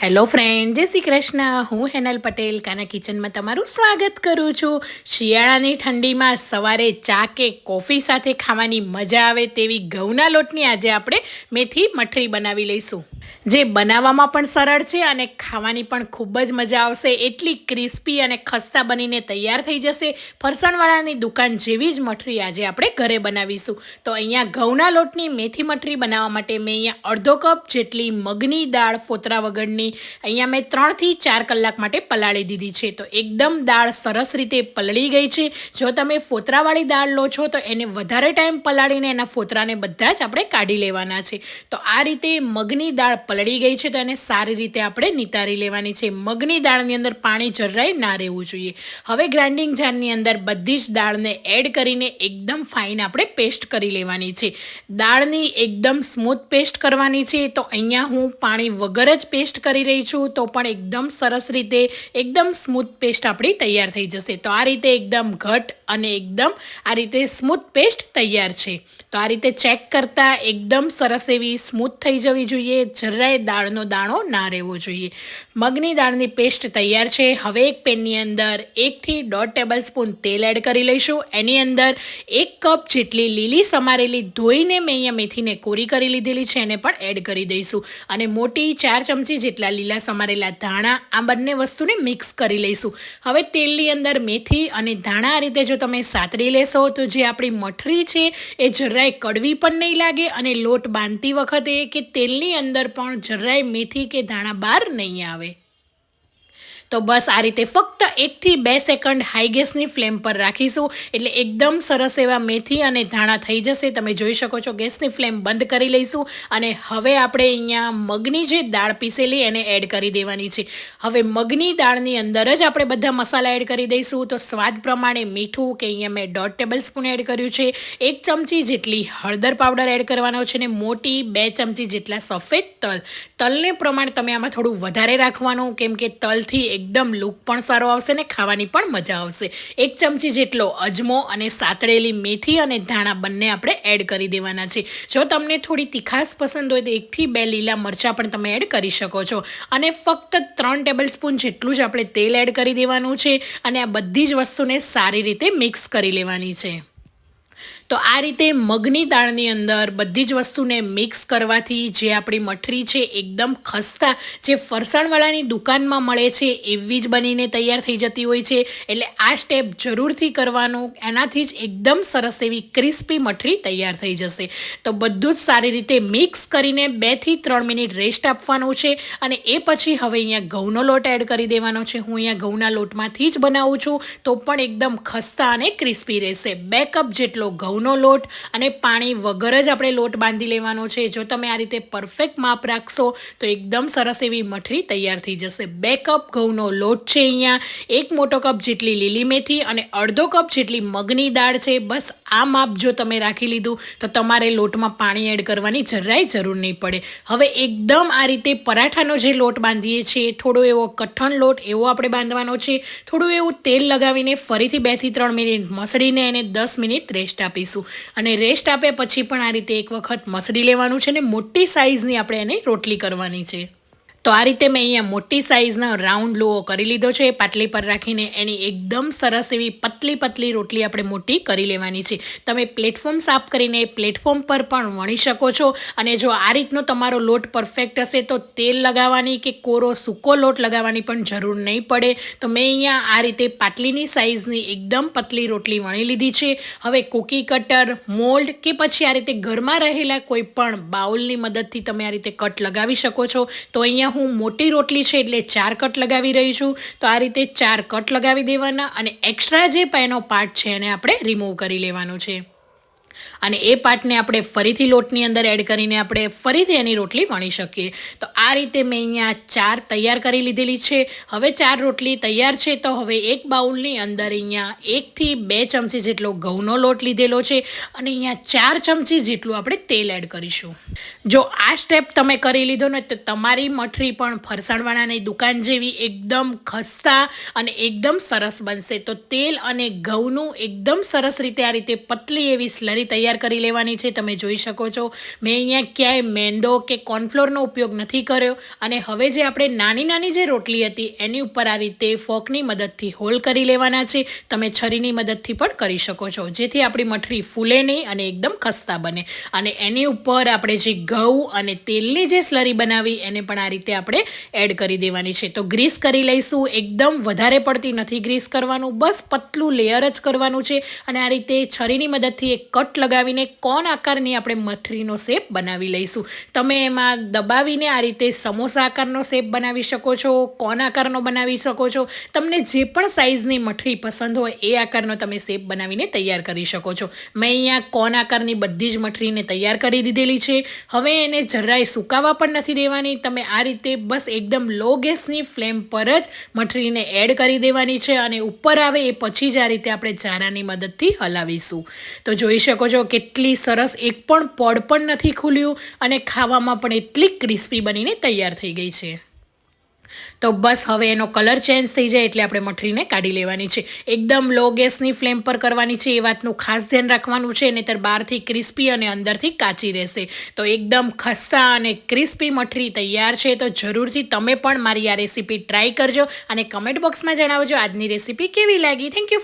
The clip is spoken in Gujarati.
હેલો ફ્રેન્ડ, જય શ્રી કૃષ્ણ. હું હેનલ પટેલ, કાના કિચનમાં તમારું સ્વાગત કરું છું. શિયાળાની ઠંડીમાં સવારે ચા કે કોફી સાથે ખાવાની મજા આવે તેવી ઘઉંના લોટની આજે આપણે મેથી મઠરી બનાવી લઈશું. જે બનાવવામાં પણ સરળ છે અને ખાવાની પણ ખૂબ જ મજા આવશે. એટલી ક્રિસ્પી અને ખસ્તા બનીને તૈયાર થઈ જશે. ફરસાણવાળાની દુકાન જેવી જ મઠરી આજે આપણે ઘરે બનાવીશું. તો અહીંયા ઘઉંના લોટની મેથી મઠરી બનાવવા માટે મેં અહીંયા અડધો કપ જેટલી મગની દાળ ફોતરા વગરની અહીંયા મેં ત્રણથી ચાર કલાક માટે પલાળી દીધી છે. તો એકદમ દાળ સરસ રીતે પલળી ગઈ છે. જો તમે ફોતરાવાળી દાળ લો છો, તો એને વધારે ટાઈમ પલાળીને એના ફોતરાને બધા જ આપણે કાઢી લેવાના છે. તો આ રીતે મગની દાળ પલળી ગઈ છે, તો એને સારી રીતે આપણે નિતારી લેવાની છે. મગની દાળની અંદર પાણી જરાય ના રહેવું જોઈએ. હવે ગ્રાઇન્ડિંગ જારની અંદર બધી જ દાળને એડ કરીને એકદમ ફાઇન આપણે પેસ્ટ કરી લેવાની છે. દાળની એકદમ સ્મૂથ પેસ્ટ કરવાની છે. તો અહીંયા હું પાણી વગર જ પેસ્ટ કરી રહી છું, તો પણ એકદમ સરસ રીતે, એકદમ સ્મૂથ પેસ્ટ આપણી તૈયાર થઈ જશે. તો આ રીતે એકદમ ઘટ અને એકદમ આ રીતે સ્મૂથ પેસ્ટ તૈયાર છે. તો આ રીતે ચેક કરતાં એકદમ સરસ એવી સ્મૂથ થઈ જવી જોઈએ. જરાય દાળનો દાણો ના રહેવો જોઈએ. મગની દાળની પેસ્ટ તૈયાર છે. હવે એક પેનની અંદર એકથી દોઢ ટેબલ સ્પૂન તેલ એડ કરી લઈશું. એની અંદર એક કપ જેટલી લીલી સમારેલી ધોઈને મેં અહીંયા મેથીને કોરી કરી લીધેલી છે. એને પણ એડ કરી દઈશું. અને મોટી ચાર ચમચી જેટલા લીલા સમારેલા ધાણા આ બંને વસ્તુને મિક્સ કરી લઈશું. હવે તેલની અંદર મેથી અને ધાણા આ રીતે જો તમે સાતરી લેશો તો જે આપણી મઠરી છે, એ જરાય કડવી પણ નહીં લાગે અને લોટ બાંધતી વખતે કે તેલની અંદર પણ જરાય મેથી કે ધાણા બહાર નહીં આવે. તો બસ આ રીતે ફક્ત એકથી બે સેકન્ડ હાઈ ગેસની ફ્લેમ પર રાખીશું. એટલે એકદમ સરસ એવા મેથી અને ધાણા થઈ જશે. તમે જોઈ શકો છો ગેસની ફ્લેમ બંધ કરી લઈશું અને હવે આપણે અહીંયા મગની જે દાળ પીસેલી એને એડ કરી દેવાની છે. હવે મગની દાળની અંદર જ આપણે બધા મસાલા એડ કરી દઈશું. તો સ્વાદ પ્રમાણે મીઠું કે અહીંયા મેં દોઢ ટેબલ સ્પૂન એડ કર્યું છે. એક ચમચી જેટલી હળદર પાવડર એડ કરવાનો છે ને મોટી બે ચમચી જેટલા સફેદ તલ. તલને પ્રમાણ તમે આમાં થોડું વધારે રાખવાનું. કેમ કે તલથી એકદમ લુક પણ સારો આવશે ને ખાવાની પણ મજા આવશે. એક ચમચી જેટલો અજમો અને સાતળેલી મેથી અને ધાણા બંને આપણે એડ કરી દેવાના છે. જો તમને થોડી તીખાશ પસંદ હોય તો એકથી બે લીલા મરચાં પણ તમે એડ કરી શકો છો. અને ફક્ત ત્રણ ટેબલ સ્પૂન જેટલું જ આપણે તેલ એડ કરી દેવાનું છે અને આ બધી જ વસ્તુને સારી રીતે મિક્સ કરી લેવાની છે. તો આ રીતે મગની દાળની અંદર બધી જ વસ્તુને મિક્સ કરવાથી જે આપણી મઠરી છે, એકદમ ખસ્તા જે ફરસાણવાળાની દુકાનમાં મળે છે, એવી જ બનીને તૈયાર થઈ જતી હોય છે. એટલે આ સ્ટેપ જરૂરથી કરવાનું, એનાથી જ એકદમ સરસ એવી ક્રિસ્પી મઠરી તૈયાર થઈ જશે. તો બધું જ સારી રીતે મિક્સ કરીને બેથી ત્રણ મિનિટ રેસ્ટ આપવાનું છે અને એ પછી હવે અહીંયા ઘઉંનો લોટ એડ કરી દેવાનો છે. હું અહીંયા ઘઉંના લોટમાંથી જ બનાવું છું તો પણ એકદમ ખસ્તા અને ક્રિસ્પી રહેશે. બે કપ જેટલો ઘઉં ઘઉંનો લોટ અને પાણી વગર જ આપણે લોટ બાંધી લેવાનો છે. જો તમે આ રીતે પરફેક્ટ માપ રાખશો, તો એકદમ સરસ એવી મઠરી તૈયાર થઈ જશે. બે કપ ઘઉંનો લોટ છે અહીંયા. એક મોટો કપ જેટલી લીલી મેથી અને અડધો કપ જેટલી મગની દાળ છે. બસ આ માપ જો તમે રાખી લીધું, તો તમારે લોટમાં પાણી એડ કરવાની જરાય જરૂર નહીં પડે. હવે એકદમ આ રીતે પરાઠાનો જે લોટ બાંધીએ છીએ, થોડો એવો કઠણ લોટ એવો આપણે બાંધવાનો છે. થોડું એવું તેલ લગાવીને ફરીથી બેથી ત્રણ મિનિટ મસળીને એને દસ મિનિટ રેસ્ટ આપીશું. અને રેસ્ટ આપ્યા પછી પણ આ રીતે એક વખત મસળી લેવાનું છે ને મોટી સાઇઝની આપણે એને રોટલી કરવાની છે. તો આ રીતે મેં અહીંયા મોટી સાઇઝના રાઉન્ડ લુઓ કરી લીધો છે. પાટલી પર રાખીને એની એકદમ સરસ એવી પતલી પતલી રોટલી આપણે મોટી કરી લેવાની છે. તમે પ્લેટફોર્મ સાફ કરીને પ્લેટફોર્મ પર પણ વણી શકો છો. અને જો આ રીતનો તમારો લોટ પરફેક્ટ હશે તો તેલ લગાવવાની કે કોરો સૂકો લોટ લગાવવાની પણ જરૂર નહીં પડે. તો મેં અહીંયા આ રીતે પાટલીની સાઇઝની એકદમ પતલી રોટલી વણી લીધી છે. હવે કૂકી કટર મોલ્ડ કે પછી આ રીતે ઘરમાં રહેલા કોઈ પણ બાઉલની મદદથી તમે આ રીતે કટ લગાવી શકો છો. તો અહીંયા હું મોટી રોટલી છે એટલે ચાર કટ લગાવી રહી છું. તો આ રીતે ચાર કટ લગાવી દેવાના અને એક્સ્ટ્રા જે પેનો પાર્ટ છે એને આપણે રિમૂવ કરી લેવાનું છે. અને એ પાટને આપણે ફરીથી લોટની અંદર એડ કરીને આપણે ફરીથી એની રોટલી વણી શકીએ. તો આ રીતે મેં અહીંયા ચાર તૈયાર કરી લીધેલી છે. હવે ચાર રોટલી તૈયાર છે તો હવે એક બાઉલની અંદર અહીંયા એકથી બે ચમચી જેટલો ઘઉંનો લોટ લીધેલો છે અને અહીંયા ચાર ચમચી જેટલું આપણે તેલ એડ કરીશું. જો આ સ્ટેપ તમે કરી લીધો ને તો તમારી મઠરી પણ ફરસાણવાળાની દુકાન જેવી એકદમ ખસ્તા અને એકદમ સરસ બનશે. તો તેલ અને ઘઉંનું એકદમ સરસ રીતે આ રીતે પતલી એવી સ્લરી મઠરી તૈયાર કરી લેવાની છે, તમે જોઈ શકો છો. મેં અહીંયા ક્યાંય મેંદો કે કોર્નફ્લોરનો ઉપયોગ નથી કર્યો અને હવે જે આપણે નાની નાની જે રોટલી હતી, એની ઉપર આ રીતે ફોકની મદદથી હોલ કરી લેવાના છે. તમે છરીની મદદથી પણ કરી શકો છો. જેથી આપણી મઠરી ફૂલે નહીં અને એકદમ ખસ્તા બને. અને એની ઉપર આપણે જે ઘઉં અને તેલની જે સ્લરી બનાવી, એને પણ આ રીતે આપણે એડ કરી દેવાની છે. તો ગ્રીસ કરી લઈશું. એકદમ વધારે પડતી નથી ગ્રીસ કરવાનું. બસ પતલું લેયર જ કરવાનું છે. અને આ રીતે છરીની મદદથી એક કટ લગાવીને કોન આકારની આપણે મઠરીનો શેપ બનાવી લઈશું? તમે એમાં દબાવીને આ રીતે સમોસા આકારનો શેપ બનાવી શકો છો, કોન આકારનો બનાવી શકો છો. તમને જે પણ સાઇઝની મઠરી પસંદ હોય એ આકારનો તમે શેપ બનાવીને તૈયાર કરી શકો છો. મેં અહીંયા કોન આકારની બધી જ મઠરીને તૈયાર કરી દીધેલી છે. હવે એને જરાય સુકાવા પણ નથી દેવાની. તમે આ રીતે બસ એકદમ લો ગેસની ફ્લેમ પર જ મઠરીને એડ કરી દેવાની છે અને ઉપર આવે એ પછી જ આ રીતે આપણે ચારાની મદદથી હલાવીશું. તો જોઈ શકો છો, કેટલી સરસ, એક પણ પડ પણ નથી ખુલ્યું અને ખાવામાં પણ એટલી ક્રિસ્પી બનીને તૈયાર થઈ ગઈ છે. તો બસ હવે એનો કલર ચેન્જ થઈ જાય એટલે આપણે મઠરીને કાઢી લેવાની છે. એકદમ લો ગેસની ફ્લેમ પર કરવાની છે, એ વાતનું ખાસ ધ્યાન રાખવાનું છે, નહીંતર બહારથી ક્રિસ્પી અને અંદરથી કાચી રહેશે. તો એકદમ ખસ્તા અને ક્રિસ્પી મઠરી તૈયાર છે, તો જરૂરથી તમે પણ મારી આ રેસીપી ટ્રાય કરજો અને કમેન્ટ બોક્સમાં જણાવજો આજની રેસીપી કેવી લાગી. Thank you